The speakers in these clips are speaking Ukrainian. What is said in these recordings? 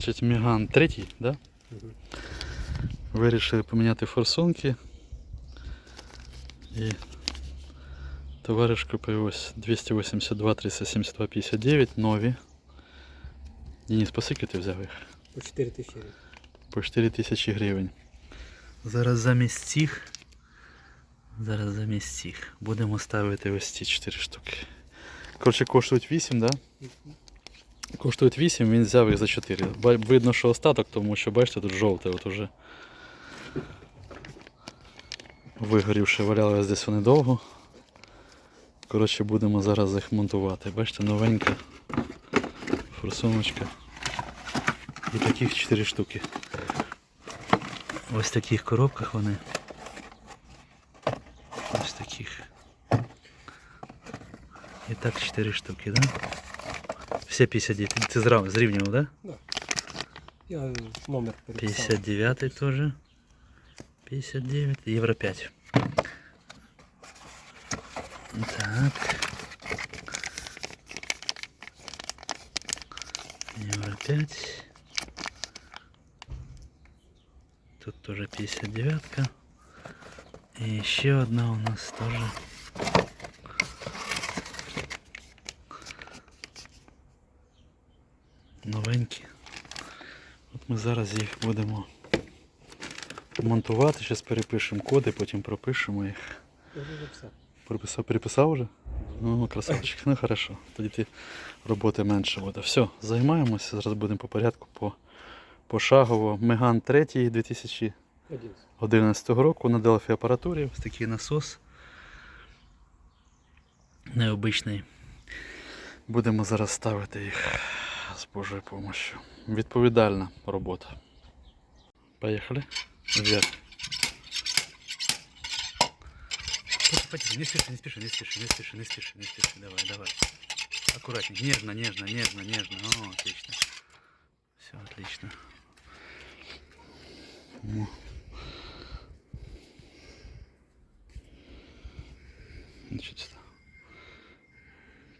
Значить, Міган третій, да? Мгм. Вирішили поміняти форсунки. І товариш купив ось 282 372 59 нові. Денис, по скільки ти взяв їх? По 4 тисячі гривень. По 4 тисячі гривень. Зараз замість цих. Зараз замість цих. Будемо ставити ось ці 4 штуки. Коротше, коштують 8, так? Да? Коштують 8, він взяв їх за 4. Видно, що остаток, тому що бачите, тут жовте от уже. Вигорівши, валялись десь вони довго. Коротше, будемо зараз їх монтувати. Бачите, новенька форсуночка. І таких 4 штуки. Ось в таких коробках вони. Ось таких. І так 4 штуки, да? Все 59. Ти, ти зрав, зрівнював, да? Я номер переписав. 59 тоже. 59. Евро 5. Так. Евро 5. Тут тоже 59. -ка. И еще одна у нас тоже. Новенькі. От ми зараз їх будемо монтувати, зараз перепишемо коди, потім пропишемо їх. Прописав, переписав вже? Ну, красавчик, ну хорошо. Тоді ти роботи менше буде. Все, займаємося, зараз будемо по порядку по, пошагово. Меган 3 2011 року на Delphi апаратурі. Ось такий насос. Необичний. Будемо зараз ставити їх з Божою допомогою. Відповідальна робота. Поїхали. Вверх. Потихо, не спеши, не спеши, не спеши, не спеши, не спеши, не спеши. Давай, давай. Аккуратнее, нежно, нежно, нежно, нежно. О, отлично. Все, отлично. О.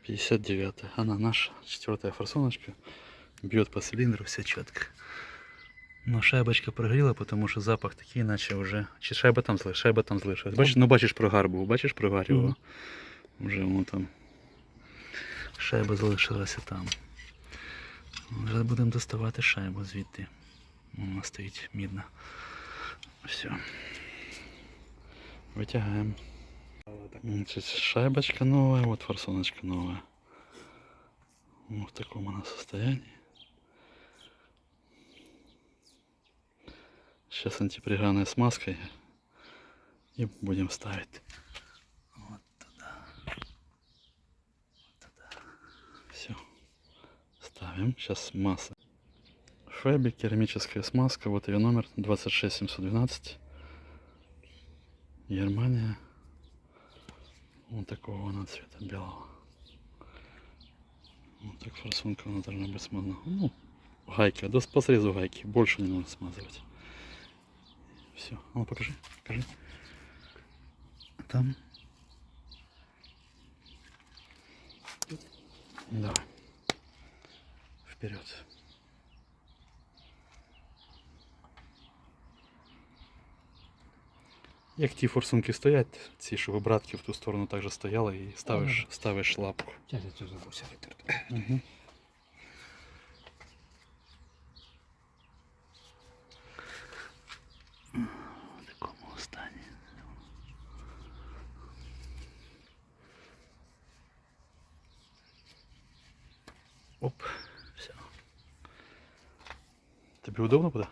59 Она наша, четвертая форсуночка. Бьет по цилиндру, все четко. Но шайбочка прогріла, тому що запах такий, наче вже. Чи шайба там зли, шайба там залишилась. Бачиш, ну бачиш прогар був, бачиш прогар його. Вже воно там. Шайба залишилася там. Зараз будемо доставати шайбу звідти. Вона стоїть мідна. Все. Витягаємо. Значит, шайбочка новая, вот форсуночка новая. Вот в таком она состоянии. Сейчас антипригарной смазкой и будем ставить вот туда. Вот туда. Все. Ставим. Сейчас масса. Фэби, керамическая смазка. Вот ее номер 26712. Германия. Вот такого она цвета белого. Вот так форсунка она должна быть смазана. Ну, гайки, до по срезу гайки. Больше не нужно смазывать. Все. А ну покажи, покажи. Там. Давай. Вперед. Як ті форсунки стоять, ці, що обратки в ту сторону також стояли і ставиш, ставиш лапку. Я тут забувся витерти. Угу. В такому стані. Оп, все. Тобі удобно буде?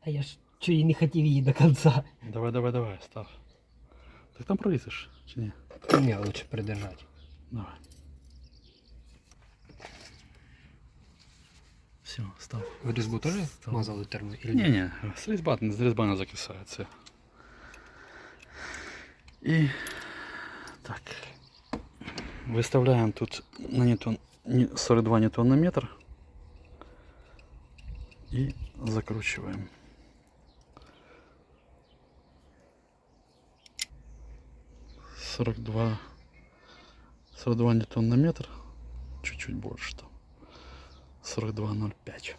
А я ж і не хотів її до кінця. Давай, давай, давай, став. Ты там пролізеш чи не? Ні, лучше придержать. Давай. Все, став. Ви різьбу теж став. мазали термін? Ні, ні, з різьба, з різьба не закисається. І так. Виставляємо тут на ньютон 42 ньютон метр и закручиваем. 42 42 ньютон на метр чуть-чуть больше там. 42.05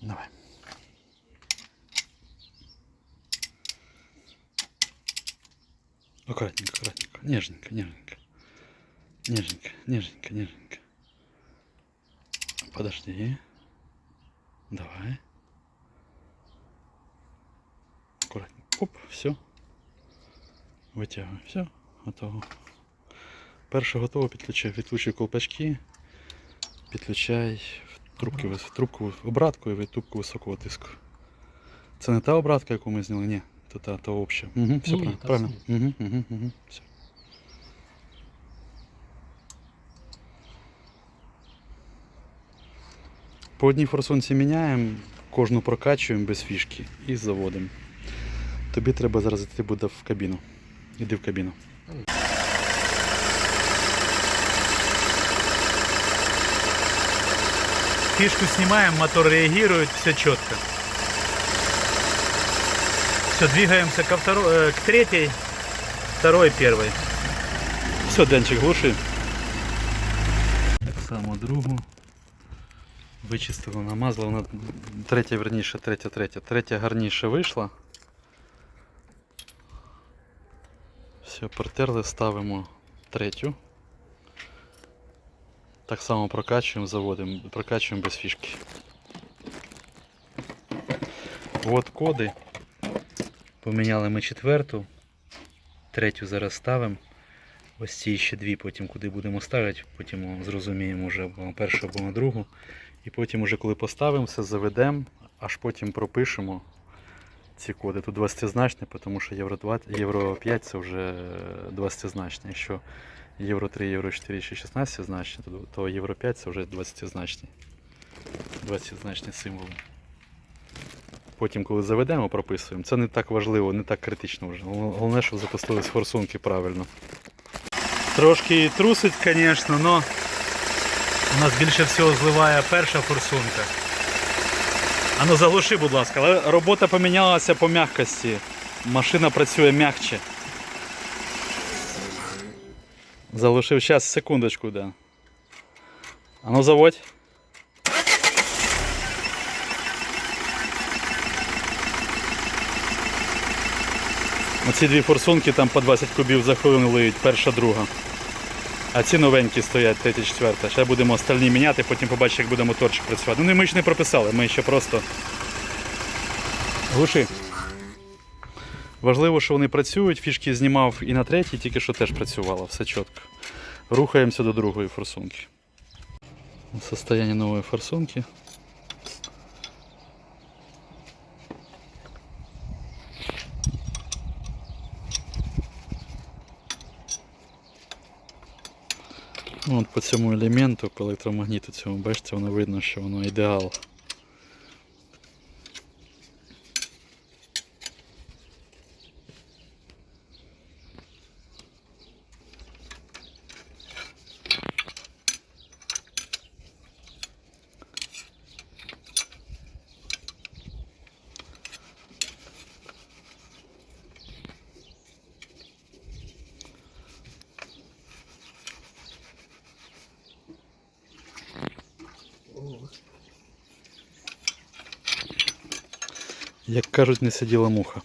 давай. Аккуратненько, аккуратненько. Нежненько, нежненько. Нежненько, нежненько, нежненько. Подожди. Давай. Аккуратненько, оп, все Витягуй. Все, готово. Перше готово, підключай. Відключуй колпачки. Підключай в трубки, в трубку обратку і в трубку високого тиску. Це не та обратка, яку ми зняли, ні. То та, то обща. Угу, все Ні, правильно. та правильно. Угу, угу, угу, все. По одній форсунці міняємо, кожну прокачуємо без фішки і заводимо. Тобі треба зараз йти буде в кабіну. Іди в кабіну. Фишку снимаем, мотор реагирует, все четко. Все, двигаемся ко второй, э, к третьей, второй, первой. Все, Денчик, глуши. Так само другу. Вичистили, намазали, вона третя, верніше, третя, третя. Третя гарніше вийшла. Все, протерли, ставимо третю. Так само прокачуємо, заводимо, прокачуємо без фішки. От коди. Поміняли ми четверту. Третю зараз ставимо. Ось ці ще дві, потім куди будемо ставити, потім зрозуміємо вже або на першу або на другу. І потім, уже коли поставимо, все заведемо, аж потім пропишемо ці коди. Тут 20-значне, тому що Євро 2, Євро 5 це вже 20-значне. Якщо Євро 3, Євро 4 ще 16 значні, то, то Євро 5 це вже 20-значні. 20-значні символи. Потім, коли заведемо, прописуємо. Це не так важливо, не так критично вже. Головне, щоб запустились форсунки правильно. Трошки трусить, звісно, але у нас більше всього зливає перша форсунка. Ану заглуши, будь ласка, але робота помінялася по м'якості. Машина працює м'якче. Заглушив, зараз, секундочку, да. А ну заводь. Оці дві форсунки там по 20 кубів за хвилину лиють, перша, друга. А ці новенькі стоять, третя, четверта. Ще будемо остальні міняти, потім побачимо, як буде моторчик працювати. Ну ми ж не прописали, ми ще просто. Глуши. Важливо, що вони працюють, фішки знімав і на третій, тільки що теж працювало, все чітко. Рухаємося до другої форсунки. Состояние нової форсунки. От по цьому елементу, по електромагніту цьому, бачите, воно видно, що воно ідеал. Як кажуть, не сиділа муха.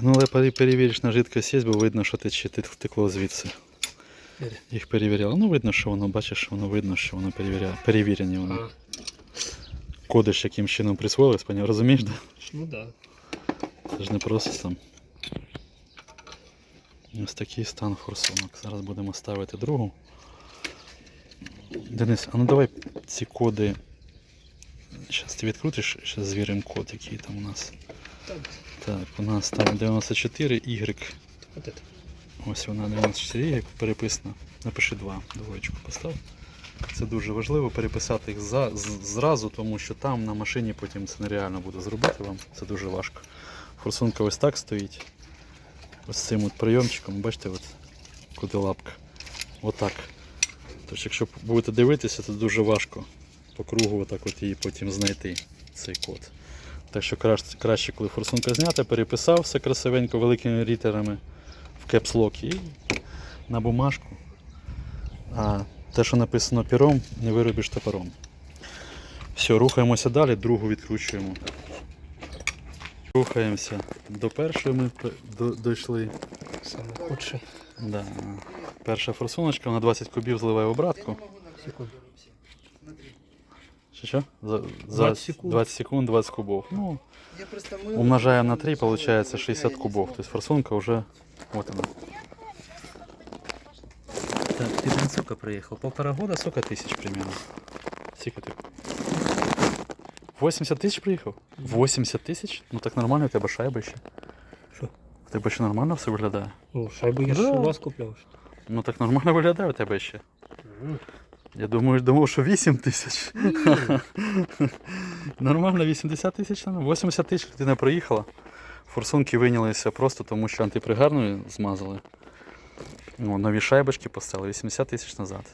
Ну, але пере- перевіриш на жидкость є, бо видно, що тече, тек- текло звідси. Їх перевіряли. Ну, видно, що воно, бачиш, воно видно, що воно перевіряє. Перевірені воно. Коди ж яким чином присвоїлись, пані, розумієш, да? Ну да. Це ж не просто там. Ось такий стан форсунок. Зараз будемо ставити другу. Денис, а ну давай ці коди. Зараз ти відкрутиш, зараз звіримо код, який там у нас. Так, Так, у нас там 94 Y. вот это. Ось вона 94 Y переписана. Напиши 2, двоєчку постав. Це дуже важливо переписати їх за, з- зразу, тому що там на машині потім це нереально буде зробити вам. Це дуже важко. Форсунка ось так стоїть. Ось цим от прийомчиком, бачите, от, куди лапка. Отак. Тож, якщо будете дивитися, то дуже важко по кругу отак от її потім знайти цей код. Так що краще, краще, коли форсунка знята, переписав все красивенько великими літерами в кепслок і на бумажку. А те, що написано пером, не виробиш топором. Все, рухаємося далі, другу відкручуємо. Рухаємося. До першої ми до- дійшли. Саме. Да. Перша форсуночка, вона 20 кубів зливає обратку. Секунду. Що? За, за 20 секунд. 20 секунд, 20 кубов. Ну, Я просто мыл. умножаем на 3, получается 60 кубов. То есть форсунка уже, вот она. Так, ты, блин, сколько проехал? Полтора года, сколько тысяч примерно? Сколько ты? 80 тысяч приехал? 80 тысяч? Ну так нормально, у тебе шайба ще. Що? У тебе ще нормально все виглядає? Ну, шайбу я ж Да. у вас купляв. Ну так нормально виглядає у тебе ще. Я думаю, думав, що 8 тисяч. Нормально, 80 тисяч, ну, 80 тисяч людина проїхала. Форсунки вийнялися просто тому, що антипригарною змазали. Ну, нові шайбочки поставили 80 тисяч назад.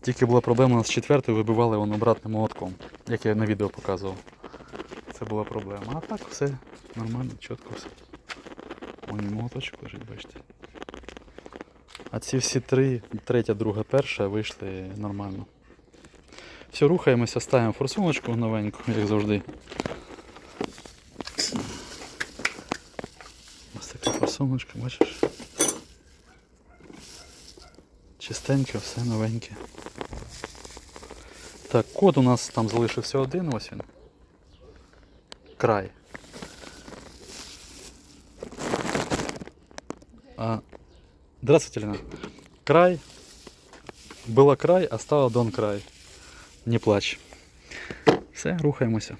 Тільки була проблема з четвертою, вибивали воно обратним молотком, як я на відео показував. Це була проблема. А так все нормально, чітко все. Вон і молоточок лежить, бачите. А ці всі три, третя, друга, перша вийшли нормально. Все, рухаємося, ставимо форсуночку новеньку, як завжди. Ось така форсуночка, бачиш? Чистеньке, все новеньке. Так, код у нас там залишився один, ось він. Край. Здравствуйте, Лена. Край. Было край, а стало дон край. Не плач. Все, рухаємося.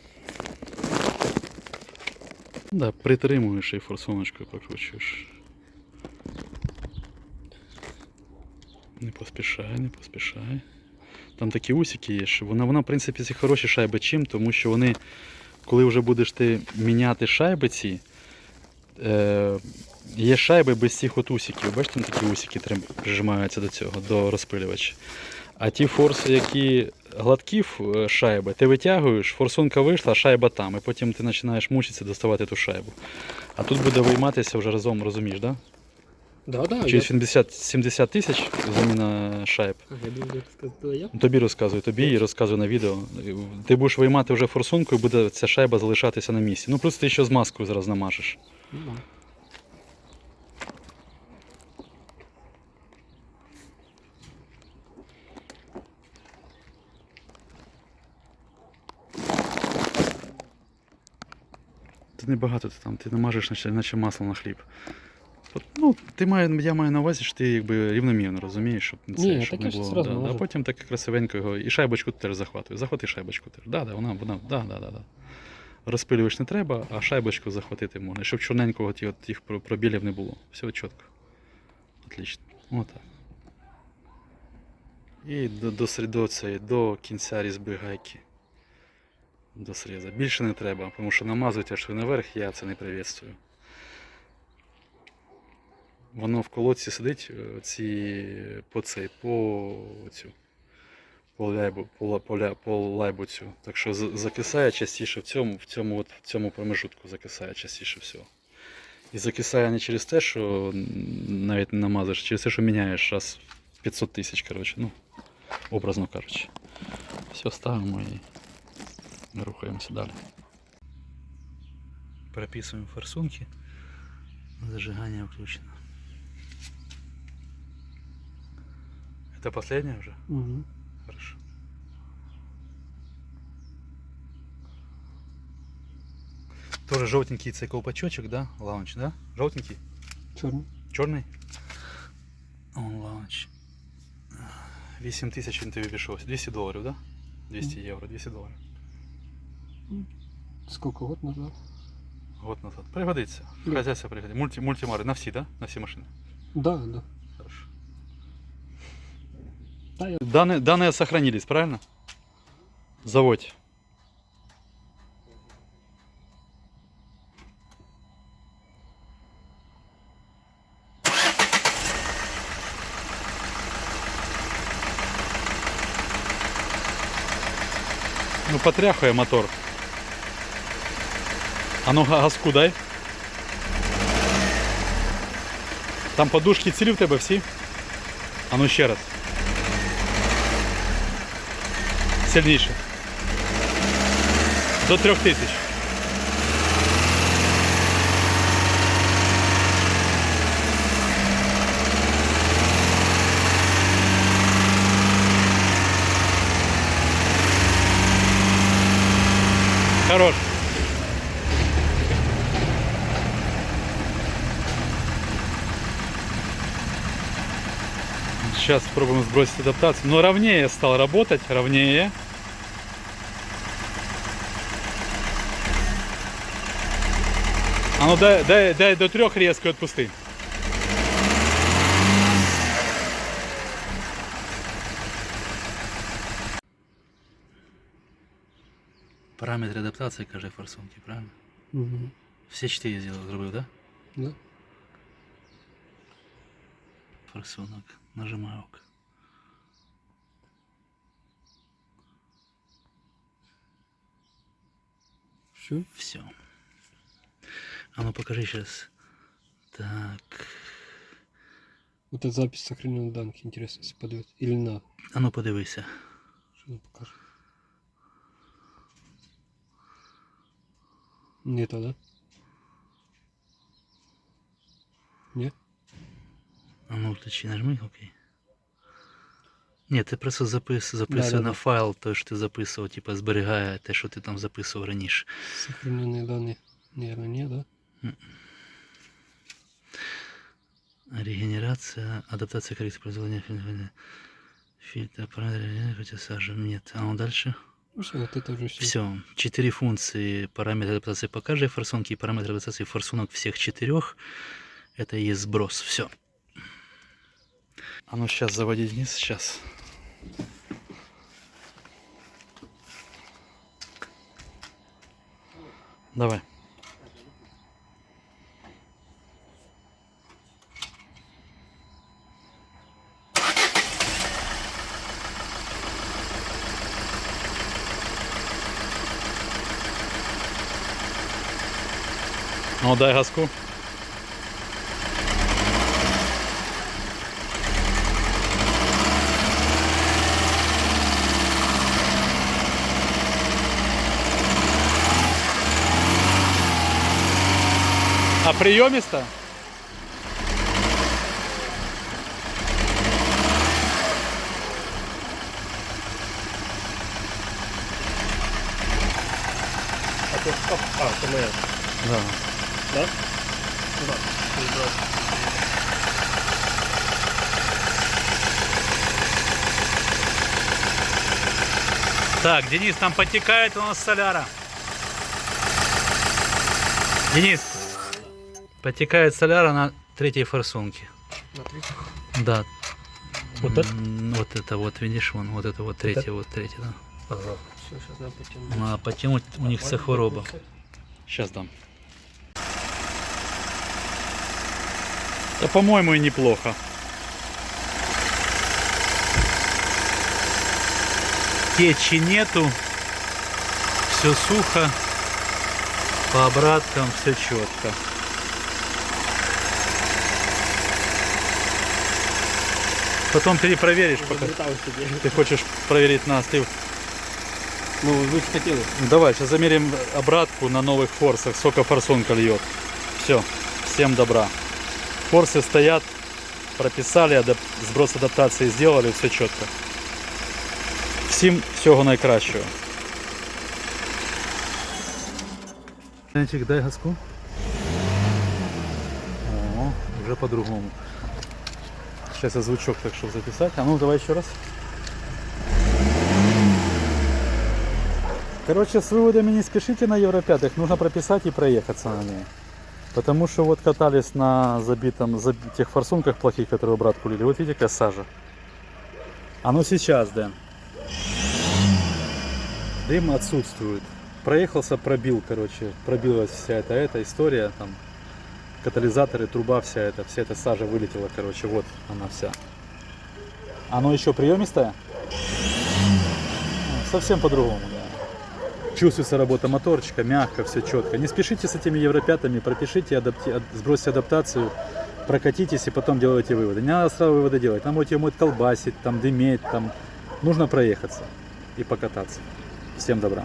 Да, притримуєш і форсуночкою прокручуєш. Не поспішай, не поспішай. Там такі усики є, що вона, вона, в принципі, ці хороші шайби чим, тому що вони, коли вже будеш ти міняти шайби ці, е, є шайби без цих от усиків. Бачите, там такі усики прижимаються до цього, до розпилювача. А ті форси, які гладкі е, шайби, ти витягуєш, форсунка вийшла, а шайба там, і потім ти починаєш мучитися доставати ту шайбу. А тут буде вийматися вже разом, розумієш, да? Да, да. Через 70, 70 тисяч заміна шайб. Ага, я я. Тобі розказую, тобі і розказую на відео. Ти будеш виймати вже форсунку і буде ця шайба залишатися на місці. Ну плюс ти ще з маскою зараз намажеш. Ну, да. Ти небагато ти там, ти намажеш, наче, наче масло на хліб. От, Ну, ти маю, я маю на увазі, що ти якби рівномірно розумієш, щоб, це, Ні, щоб не було. Да, да, а потім так красивенько його. І шайбочку теж захватує. Захвати шайбочку теж. Да, да, вона, вона, да, да, да, да. Розпилювач не треба, а шайбочку захватити можна. Щоб чорненького ті, от, тих пробілів не було. Все чітко. Отлично. Отак. І до, до, до, цієї, до кінця різьби гайки. До сріза. Більше не треба, тому що намазуйте аж ви наверх, я це не приветствую. Воно в колодці сидить е, ці, по цей, по цю. По лайбу, по, по. Так що закисає частіше в цьому, в цьому, от, в цьому промежутку закисає частіше всього. І закисає не через те, що навіть не намазуєш, а через те, що міняєш раз 500 тисяч, коротше, ну, образно кажучи. Все, ставимо і рухаємося далі. Прописуємо форсунки. Зажигание включено. Это последняя уже? Угу. Хорошо. Тоже желтенький цей колпачочек, да? Лаунч, да? Желтенький? Чорний. Чорний? Он лаунч. 8 тисяч він тобі обійшовся. 200 доларів, да? 200 євро, 200 доларів. Скільки год назад? Год назад. Пригодиться. В Ні. хазяйство пригодиться. Мульти, мультимари на всі, да? На всі машини. Да, да. Хорошо. Та я Данные, данные сохранились, правильно? Заводь. Ну, потряхує мотор. А ну га- газку дай. Там подушки цілі в тебе всі? А ну ще раз. Сильніше. До трьох тисяч. Хорош. Сейчас попробуем сбросить адаптацию. Но ровнее стал работать, ровнее. А ну дай, дай, дай до трех резко отпусти. Параметры адаптации каждой форсунки, правильно? Угу. Все четыре сделал, зробив, да? Да. Форсунок. Нажимаю ок. Все. Все. А ну покажи сейчас. Так. Вот эта запись сохранена данных, интересно, если подивиться. Или на. А ну подивися. Что он покажет? Не то, да? А ну включи, нажми, окей. Ні, ти просто запис, записуй Да-да-да. на файл те, що ти записував, типа зберігає те, що ти там записував раніше. Сохраненные данные. Наверное, не, да? Регенерация, адаптация, коррекция производения фильтра, фильтра, параметры, хотя сажа, нет. А ну дальше. Ну все, вот это уже все. Все. Четыре функции параметра адаптации по каждой форсунке и параметр адаптации форсунок всех четырех. Это и есть сброс. Все. А ну сейчас заводить вниз. Сейчас. Давай. Ну, дай газку. А приемисто? А, это моя. Да. Да? Так, Денис, там подтекает у нас соляра. Денис, подтекает соляра на третьей форсунке. Смотри. Да. Вот это? Вот это вот, видишь, вон, вот это вот третья, вот третья, да. Ага. Все, сейчас надо потянуть. Ну, а потянуть у них вся хвороба. Сейчас дам. Да, по-моему, и неплохо. Течи нету. Все сухо. По обраткам все четко. Потом перепроверишь, пока ты хочешь проверить на слив. Ну, вы же хотели. Ну, Давай, сейчас замерим обратку на новых форсах, сколько форсунка льет. Все, всем добра. Форсы стоят, прописали, адап- сброс адаптации сделали, все четко. Всім всього найкращого. Дай газку. О, уже по-другому. Сейчас я звучок так, чтобы записать. А ну давай еще раз. Короче, с выводами не спешите на Евро 5, нужно прописать и проехаться на ней. Потому что вот катались на забитом, заб- тех форсунках плохих, которые брат кулили. Вот видите, какая сажа. А ну сейчас, Дэн. Дым отсутствует. Проехался, пробил, короче, пробилась вся эта, эта история, там, катализаторы, труба вся эта, вся эта сажа вылетела, короче, вот она вся. Оно еще приемистое? Ну, Совсем по-другому, да. Чувствуется работа моторчика, мягко, все четко. Не спешите с этими европятами, пропишите, адапти... ад- сбросьте адаптацию, прокатитесь и потом делайте выводы. Не надо сразу выводы делать. Вот ее будет колбасить, там дыметь, там. Нужно проехаться и покататься. Всем добра.